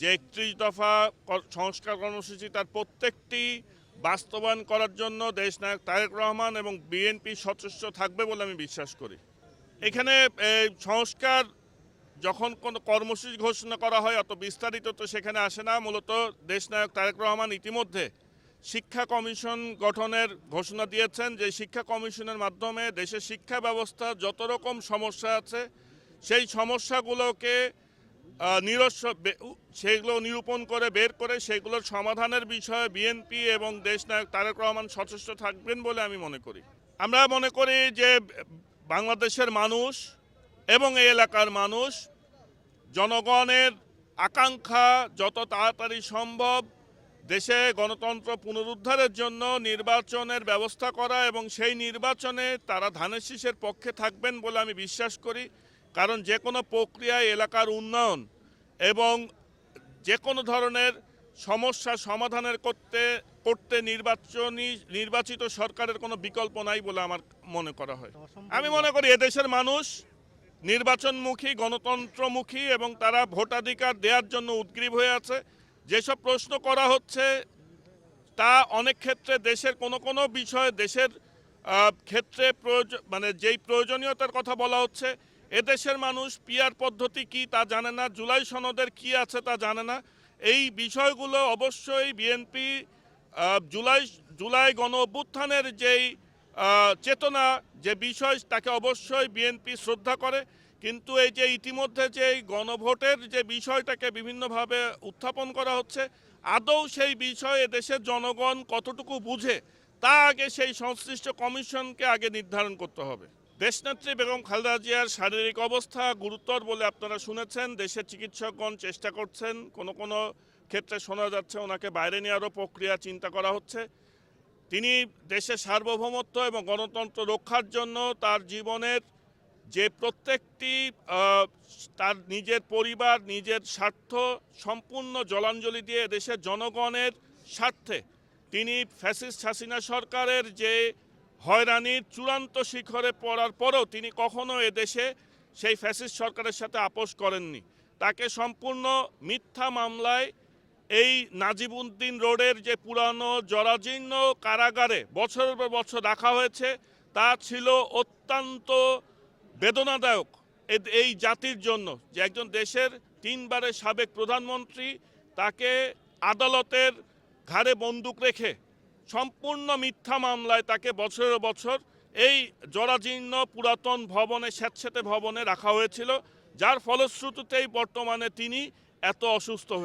যে একত্রিশ দফা সংস্কার কর্মসূচি তার প্রত্যেকটি বাস্তবায়ন করার জন্য দেশনায়ক তারেক রহমান এবং বিএনপি সচেষ্ট থাকবে বলে আমি বিশ্বাস করি। এখানে সংস্কার যখন কোনো কর্মসূচি ঘোষণা করা হয় অত বিস্তারিত তো সেখানে আসে না। মূলত দেশনায়ক তারেক রহমান ইতিমধ্যে শিক্ষা কমিশন গঠনের ঘোষণা দিয়েছেন যে শিক্ষা কমিশনের মাধ্যমে দেশের শিক্ষা ব্যবস্থা যত রকম সমস্যা আছে, সেই সমস্যাগুলোকে নিরস্ব সেগুলো নিরূপণ করে, বের করে, সেগুলোর সমাধানের বিষয়ে বিএনপি এবং দেশনায়ক তারেক রহমান সচেষ্ট থাকবেন বলে আমি মনে করি। আমরা মনে করি যে বাংলাদেশের মানুষ এবং এই এলাকার মানুষ জনগণের আকাঙ্ক্ষা যত তাড়াতাড়ি সম্ভব দেশে গণতন্ত্র পুনরুদ্ধারের জন্য নির্বাচনের ব্যবস্থা করা এবং সেই নির্বাচনে তারা ধানের শীষের পক্ষে থাকবেন বলে আমি বিশ্বাস করি। কারণ যে কোনো প্রক্রিয়ায় এলাকার উন্নয়ন এবং যে কোনো ধরনের সমস্যা সমাধানের করতে করতে নির্বাচনী নির্বাচিত সরকারের কোনো বিকল্প নাই বলে আমার মনে করা হয়। আমি মনে করি এদেশের মানুষ নির্বাচনমুখী গণতন্ত্রমুখী এবং তারা ভোটাধিকার দেওয়ার জন্য উদ্গ্রীব হয়ে আছে। যেসব প্রশ্ন করা হচ্ছে তা অনেক ক্ষেত্রে দেশের কোনো কোনো বিষয়ে দেশের ক্ষেত্রে প্রয়োজন মানে যেই প্রয়োজনীয়তার কথা বলা হচ্ছে এদেশের মানুষ পিয়ার পদ্ধতি কি তা জানে না, জুলাই সনদের কি আছে তা জানে না। এই বিষয়গুলো অবশ্যই বিএনপি জুলাই জুলাই গণ অভ্যুত্থানের যেই চেতনা, যে বিষয়, তাকে অবশ্যই বিএনপি শ্রদ্ধা করে। কিন্তু এই যে ইতিমধ্যে যে গণভোটের যে বিষয়টাকে বিভিন্নভাবে উত্থাপন করা হচ্ছে, আদৌ সেই বিষয়ে দেশের জনগণ কতটুকু বুঝে, তা আগে সেই সংশ্লিষ্ট কমিশনকে আগে নির্ধারণ করতে হবে। দেশনেত্রী বেগম খালেদা জিয়ার শারীরিক অবস্থা গুরুতর বলে আপনারা শুনেছেন। দেশের চিকিৎসকগণ চেষ্টা করছেন, কোনো কোনো ক্ষেত্রে শোনা যাচ্ছে ওনাকে বাইরে নেওয়ারও প্রক্রিয়া চিন্তা করা হচ্ছে। তিনি দেশের সার্বভৌমত্ব এবং গণতন্ত্র রক্ষার জন্য তার জীবনের যে প্রত্যেকটি তার নিজের পরিবার, নিজের স্বার্থ সম্পূর্ণ জলাঞ্জলি দিয়ে দেশের জনগণের স্বার্থে তিনি ফ্যাসিস্ট হাসিনা সরকারের যে হয়রানির চূড়ান্ত শিখরে পড়ার পরেও তিনি কখনো এদেশে সেই ফ্যাসিস্ট সরকারের সাথে আপোষ করেননি। তাকে সম্পূর্ণ মিথ্যা মামলায় এই নাজিবুদ্দিন রোডের যে পুরানো জরাজীর্ণ কারাগারে বছরের পর বছর রাখা হয়েছে, তা ছিল অত্যন্ত বেদনাদায়ক এই জাতির জন্য যে একজন দেশের তিনবারের সাবেক প্রধানমন্ত্রী তাকে আদালতের ঘাড়ে বন্দুক রেখে সম্পূর্ণ মিথ্যা মামলায় তাকে বছরের বছর এই জরাজীর্ণ পুরাতন ভবনে স্যাঁতস্যাঁতে ভবনে রাখা হয়েছিল। যার ফলশ্রুতিতেই বর্তমানে তিনি এত অসুস্থ হয়ে